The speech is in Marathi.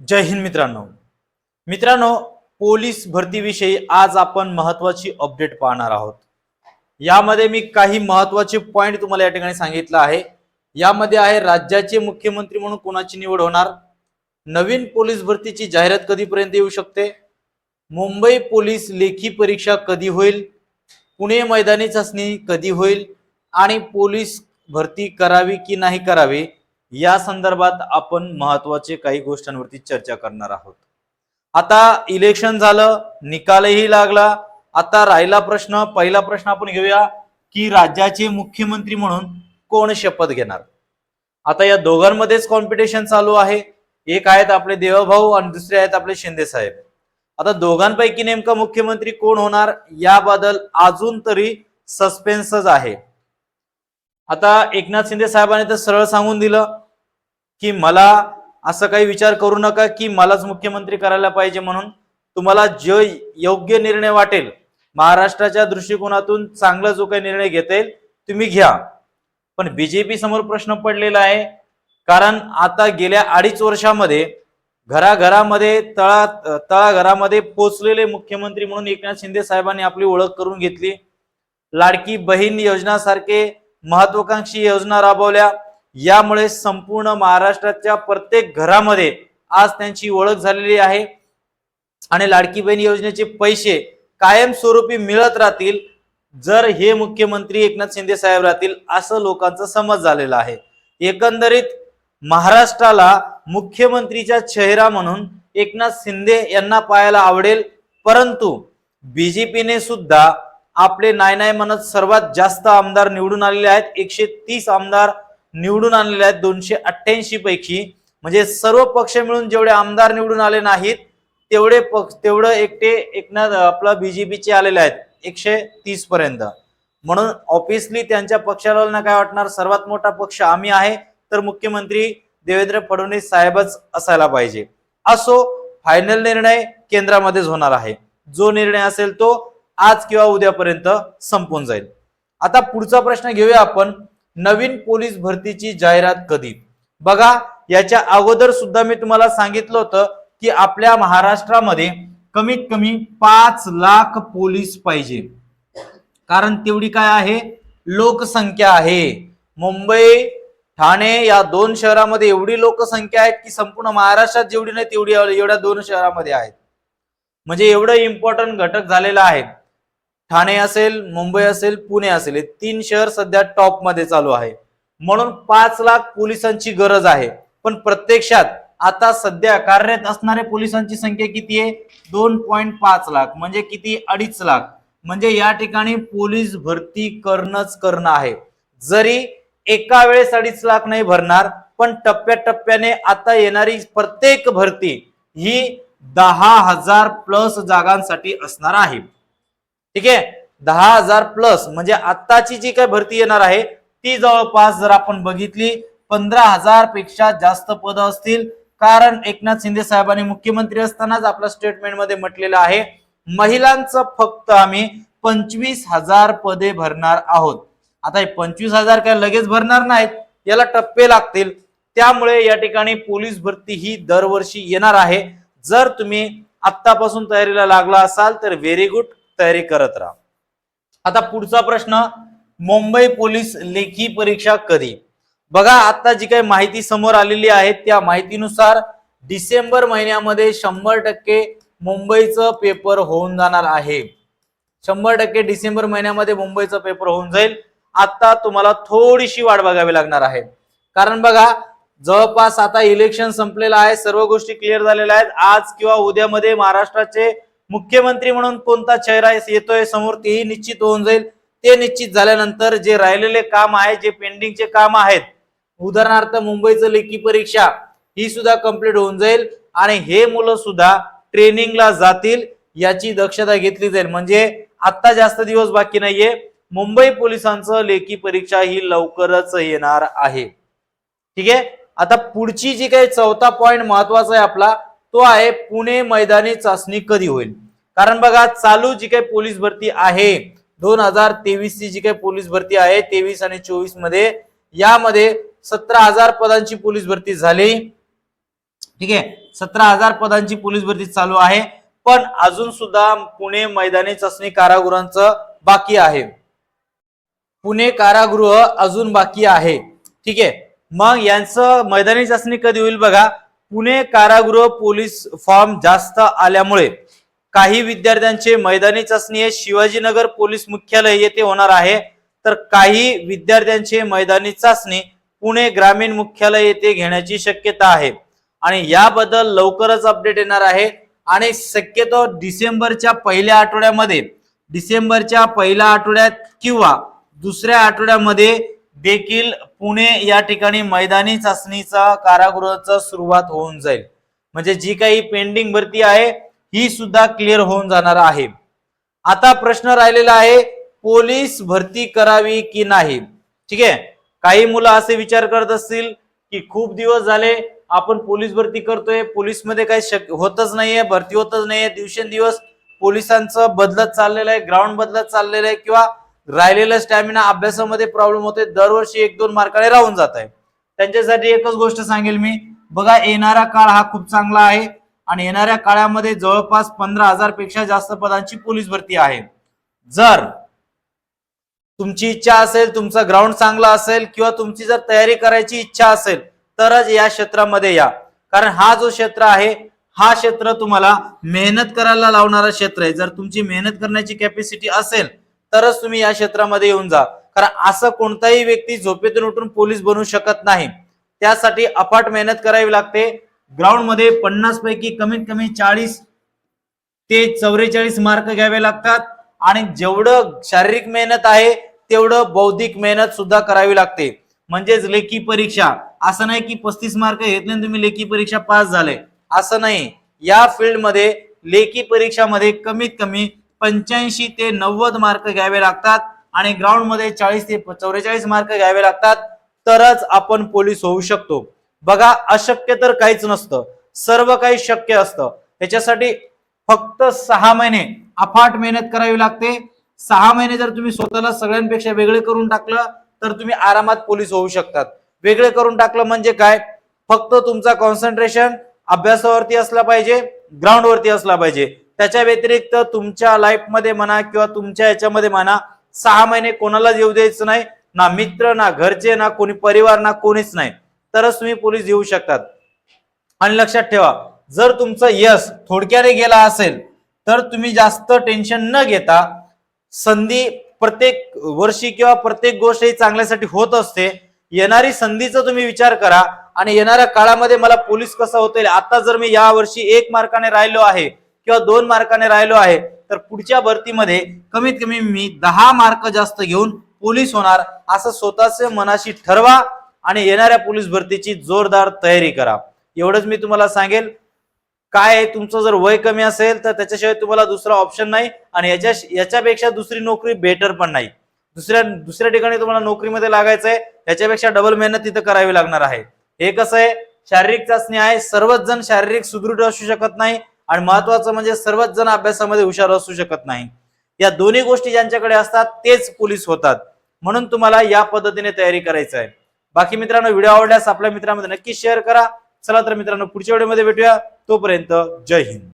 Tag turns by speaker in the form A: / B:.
A: जय हिंद मित्रांनो. मित्रांनो पोलीस भरतीविषयी आज आपण महत्वाची अपडेट पाहणार आहोत. यामध्ये मी काही महत्त्वाचे पॉइंट तुम्हाला या ठिकाणी सांगितलं आहे. यामध्ये आहे राज्याचे मुख्यमंत्री म्हणून कोणाची निवड होणार? नवीन पोलीस भरतीची जाहिरात कधीपर्यंत येऊ शकते? मुंबई पोलीस लेखी परीक्षा कधी होईल? पुणे मैदानी चाचणी कधी होईल? आणि पोलीस भरती करावी की नाही करावी? या संदर्भात आपण महत्त्वाचे काही गोष्टींवरती चर्चा करणार आहोत. आता इलेक्शन झालं निकालही लागला. आता राहिला प्रश्न पहिला प्रश्न आपण घेऊया की राज्याचे मुख्यमंत्री म्हणून कोण शपथ घेणार? आता या दोघांमध्येच कॉम्पिटिशन चालू आहे. एक आहेत आपले देवभाऊ आणि दुसरे आहेत आपले शिंदे साहेब. आता दोघांपैकी नेमका मुख्यमंत्री कोण होणार? याबद्दल अजून तरी सस्पेन्सच आहे. आता एकनाथ शिंदे साहेबांनी तर सरळ सांगून दिलं की मला असं काही विचार करू नका की मलाच मुख्यमंत्री करायला पाहिजे म्हणून. तुम्हाला जो योग्य निर्णय वाटेल महाराष्ट्राच्या दृष्टिकोनातून चांगला जो काही निर्णय घेता येईल तुम्ही घ्या. पण बीजेपी समोर प्रश्न पडलेला आहे कारण आता गेल्या अडीच वर्षामध्ये घराघरामध्ये तळा तळाघरामध्ये पोचलेले मुख्यमंत्री म्हणून एकनाथ शिंदे साहेबांनी आपली ओळख करून घेतली. लाडकी बहीण योजनासारखे महत्वाकांक्षी योजना राबवल्या. यामुळे संपूर्ण महाराष्ट्राच्या प्रत्येक घरामध्ये आज त्यांची ओळख झालेली आहे. आणि लाडकी बहीण योजनेचे पैसे कायमस्वरूपी मिळत राहतील. जर हे मुख्यमंत्री एकनाथ शिंदे साहेब राहतील असं लोकांचा समज झालेला आहे. एकंदरीत महाराष्ट्राला मुख्यमंत्रीचा चेहरा म्हणून एकनाथ शिंदे यांना पाहायला आवडेल. परंतु बीजेपीने सुद्धा आपले नाही नाही म्हणत सर्वात जास्त आमदार निवडून आलेले आहेत. एकशे तीस आमदार निवडून आणलेले आहेत. दोनशे अठ्ठ्याऐंशी पैकी. म्हणजे सर्व पक्ष मिळून जेवढे आमदार निवडून आले नाहीत तेवढे पक्ष तेवढं एकटे एकनाथ आपला बीजेपीचे आलेले आहेत. एकशे तीस पर्यंत. म्हणून ऑब्विसली त्यांच्या पक्षाला काय वाटणार? सर्वात मोठा पक्ष आम्ही आहे. तर मुख्यमंत्री देवेंद्र फडणवीस साहेबच असायला पाहिजे. असो फायनल निर्णय केंद्रामध्येच होणार आहे. जो निर्णय असेल तो आज किंवा उद्यापर्यंत संपून जाईल. आता पुढचा प्रश्न घेऊया आपण नवीन पोलीस भरतीची जाहिरात कधी? बघा याच्या अगोदर सुद्धा मी तुम्हाला सांगितलं होतं की आपल्या महाराष्ट्रामध्ये कमीत कमी पाच लाख पोलीस पाहिजे. कारण तेवढी काय आहे? लोकसंख्या आहे. मुंबई ठाणे या दोन शहरामध्ये एवढी लोकसंख्या आहे की संपूर्ण महाराष्ट्रात जेवढी नाही तेवढी एवढ्या दोन शहरामध्ये आहेत. म्हणजे एवढं इम्पॉर्टंट घटक झालेला आहे. ठाणे असेल मुंबई असेल पुणे असेल हे तीन शहर सध्या टॉपमध्ये चालू आहे. म्हणून पाच लाख पोलिसांची गरज आहे. पण प्रत्यक्षात आता सध्या कार्यरत असणाऱ्या पोलिसांची संख्या किती आहे? दोन पॉईंट पाच लाख म्हणजे किती? अडीच लाख. म्हणजे या ठिकाणी पोलीस भरती करणंच करणं आहे. जरी एका वेळेस अडीच लाख नाही भरणार पण टप्प्याटप्प्याने आता येणारी प्रत्येक भरती ही दहा हजार प्लस जागांसाठी असणार आहे. ठीक आहे? दहा हजार प्लस म्हणजे आत्ताची जी काय भरती येणार आहे ती जवळपास जर आपण बघितली पंधरा हजारपेक्षा जास्त पद असतील. कारण एकनाथ शिंदे साहेबांनी मुख्यमंत्री असतानाच आपल्या स्टेटमेंटमध्ये म्हटलेलं आहे महिलांचं फक्त आम्ही पंचवीस हजार पदे भरणार आहोत. आता हे पंचवीस हजार काय लगेच भरणार नाहीत याला टप्पे लागतील. त्यामुळे या ठिकाणी पोलीस भरती ही दरवर्षी येणार आहे. जर तुम्ही आत्तापासून तयारीला लागला असाल तर व्हेरी गुड तयारी करत राहा. आता पुढचा प्रश्न मुंबई पोलीस लेखी परीक्षा कधी? बघा आता जी काही माहिती समोर आलेली आहे त्या माहितीनुसार डिसेंबर महिन्यामध्ये शंभर टक्के मुंबईचं पेपर होऊन जाणार आहे. शंभर टक्के डिसेंबर महिन्यामध्ये मुंबईचं पेपर होऊन जाईल. आता तुम्हाला थोडीशी वाट बघावी लागणार आहे. कारण बघा जवळपास आता इलेक्शन संपलेलं आहे सर्व गोष्टी क्लिअर झालेल्या आहेत. आज किंवा उद्यामध्ये महाराष्ट्राचे मुख्यमंत्री म्हणून कोणता चेहरा येतोय समोर तेही निश्चित होऊन जाईल. ते निश्चित झाल्यानंतर जे राहिलेले काम आहे जे पेंडिंगचे काम आहेत उदाहरणार्थ मुंबईचं लेखी परीक्षा ही सुद्धा कंप्लीट होऊन जाईल. आणि हे मुलं सुद्धा ट्रेनिंगला जातील याची दक्षता घेतली जाईल. म्हणजे आता जास्त दिवस बाकी नाहीये. मुंबई पोलिसांचं लेखी परीक्षा ही लवकरच येणार आहे. ठीक आहे? आता पुढची जी काही चौथा पॉइंट महत्त्वाचा आहे आपला तो आहे पुणे मैदानी चाचणी कधी होईल? कारण बघा चालू जी काही पोलीस भरती आहे दोन हजार तेवीस ची जी काही पोलीस भरती आहे तेवीस आणि चोवीसमध्ये यामध्ये सतरा हजार पदांची पोलीस भरती झाली. ठीक आहे? सतरा हजार पदांची पोलीस भरती चालू आहे. पण अजून सुद्धा पुणे मैदानी चाचणी कारागृहांचं बाकी आहे. पुणे कारागृह अजून बाकी आहे. ठीक आहे? मग यांचं मैदानी चाचणी कधी होईल बघा? पुणे कारागृह पोलीस फॉर्म जास्त आल्यामुळे काही विद्यार्थ्यांचे मैदानी चाचणी हे शिवाजीनगर पोलीस मुख्यालय येथे होणार आहे. तर काही विद्यार्थ्यांचे मैदानी चाचणी पुणे ग्रामीण मुख्यालय येथे घेण्याची शक्यता आहे. आणि याबद्दल लवकरच अपडेट येणार आहे. आणि शक्यतो डिसेंबरच्या पहिल्या आठवड्यामध्ये डिसेंबरच्या पहिल्या आठवड्यात किंवा दुसऱ्या आठवड्यामध्ये देखील पुणे या ठिकाणी मैदानी चाचणीचा कारागृहाचा सुरुवात होऊन जाईल. म्हणजे जी काही पेंडिंग भरती आहे ही सुद्धा क्लिअर होऊन जाणार आहे. आता प्रश्न राहिलेला आहे पोलीस भरती करावी की नाही? ठीक आहे? काही मुलं असे विचार करत असतील की खूप दिवस झाले आपण पोलीस भरती करतोय पोलीसमध्ये काही शक होतच नाहीये भरती होतच नाहीये दिवसेंदिवस पोलिसांचं बदलत चाललेलं आहे ग्राउंड बदलत चाललेलं आहे किंवा राहिलेलं स्टॅमिना अभ्यासामध्ये प्रॉब्लेम होते दरवर्षी एक दोन मार्काने राहून जात आहे त्यांच्यासाठी एकच गोष्ट सांगेल मी. बघा येणारा काळ हा खूप चांगला आहे आणि येणाऱ्या काळामध्ये जवळपास पंधरा हजारपेक्षा जास्त पदांची पोलीस भरती आहे. जर तुमची इच्छा असेल तुमचा ग्राउंड चांगला असेल किंवा तुमची जर तयारी करायची इच्छा असेल तरच या क्षेत्रामध्ये या. कारण हा जो क्षेत्र आहे हा क्षेत्र तुम्हाला मेहनत करायला लावणारा क्षेत्र आहे. जर तुमची मेहनत करण्याची कॅपॅसिटी असेल तरच तुम्ही या क्षेत्रामध्ये येऊन जा. कारण असं कोणताही व्यक्ती झोपेतून उठून पोलीस बनू शकत नाही. त्यासाठी अफाट मेहनत करावी लागते. ग्राउंडमध्ये पन्नास पैकी कमीत कमी चाळीस ते चौवेचाळीस मार्क घ्यावे लागतात. आणि जेवढं शारीरिक मेहनत आहे तेवढं बौद्धिक मेहनत सुद्धा करावी लागते. म्हणजेच लेखी परीक्षा. असं नाही की पस्तीस मार्क घेतले नाही तुम्ही लेखी परीक्षा पास झाले. असं नाही. या फील्डमध्ये लेखी परीक्षामध्ये कमीत कमी पंच्याऐंशी ते नव्वद मार्क घ्यावे लागतात आणि ग्राउंडमध्ये चाळीस ते चौवेचाळीस मार्क घ्यावे लागतात तरच आपण पोलीस होऊ शकतो. बघा अशक्य तर काहीच नसतं. सर्व काही शक्य असतं. याच्यासाठी फक्त सहा महिने अफाट मेहनत करावी लागते. सहा महिने जर तुम्ही स्वतःला सगळ्यांपेक्षा वेगळे करून टाकलं तर तुम्ही आरामात पोलीस होऊ शकतात. वेगळे करून टाकलं म्हणजे काय? फक्त तुमचा कॉन्सन्ट्रेशन अभ्यासावरती असला पाहिजे ग्राउंडवरती असला पाहिजे. त्याच्या व्यतिरिक्त तुमच्या लाईफमध्ये म्हणा किंवा तुमच्या याच्यामध्ये म्हणा सहा महिने कोणालाच येऊ द्यायचं नाही ना मित्र ना घरचे ना कोणी परिवार ना कोणीच नाही. तरच तुम्ही पोलीस येऊ शकतात. आणि लक्षात ठेवा जर तुमचं यश थोडक्याने गेला असेल तर तुम्ही जास्त टेन्शन न घेता संधी प्रत्येक वर्षी किंवा प्रत्येक गोष्ट ही चांगल्यासाठी होत असते. येणारी संधीचा तुम्ही विचार करा. आणि येणाऱ्या काळामध्ये मला पोलीस कसं होता येईल आता जर मी या वर्षी एक मार्काने राहिलो आहे किंवा दोन मार्काने राहिलो आहे तर पुढच्या भरतीमध्ये कमीत कमी मी दहा मार्क जास्त घेऊन पोलीस होणार असं स्वतःच मनाशी ठरवा आणि येणाऱ्या पोलीस भरतीची जोरदार तयारी करा. एवढंच मी तुम्हाला सांगेल. काय आहे, तुमचं जर वय कमी असेल तर त्याच्याशिवाय तुम्हाला दुसरा ऑप्शन नाही आणि याच्या याच्यापेक्षा दुसरी नोकरी बेटर पण नाही. दुसऱ्या दुसऱ्या ठिकाणी तुम्हाला नोकरीमध्ये लागायचं आहे याच्यापेक्षा डबल मेहनत तिथं करावी लागणार आहे. हे कसं आहे? शारीरिक चाचणी आहे. सर्वच जण शारीरिक सुदृढ असू शकत नाही. आणि महत्वाचं म्हणजे सर्वच जण अभ्यासामध्ये हुशार असू शकत नाही. या दोन्ही गोष्टी ज्यांच्याकडे असतात तेच पोलीस होतात. म्हणून तुम्हाला या पद्धतीने तयारी करायचं आहे. बाकी मित्रांनो व्हिडिओ आवडल्यास आपल्या मित्रांमध्ये नक्की शेअर करा. चला तर मित्रांनो पुढच्या व्हिडिओमध्ये भेटूया. तोपर्यंत जय हिंद.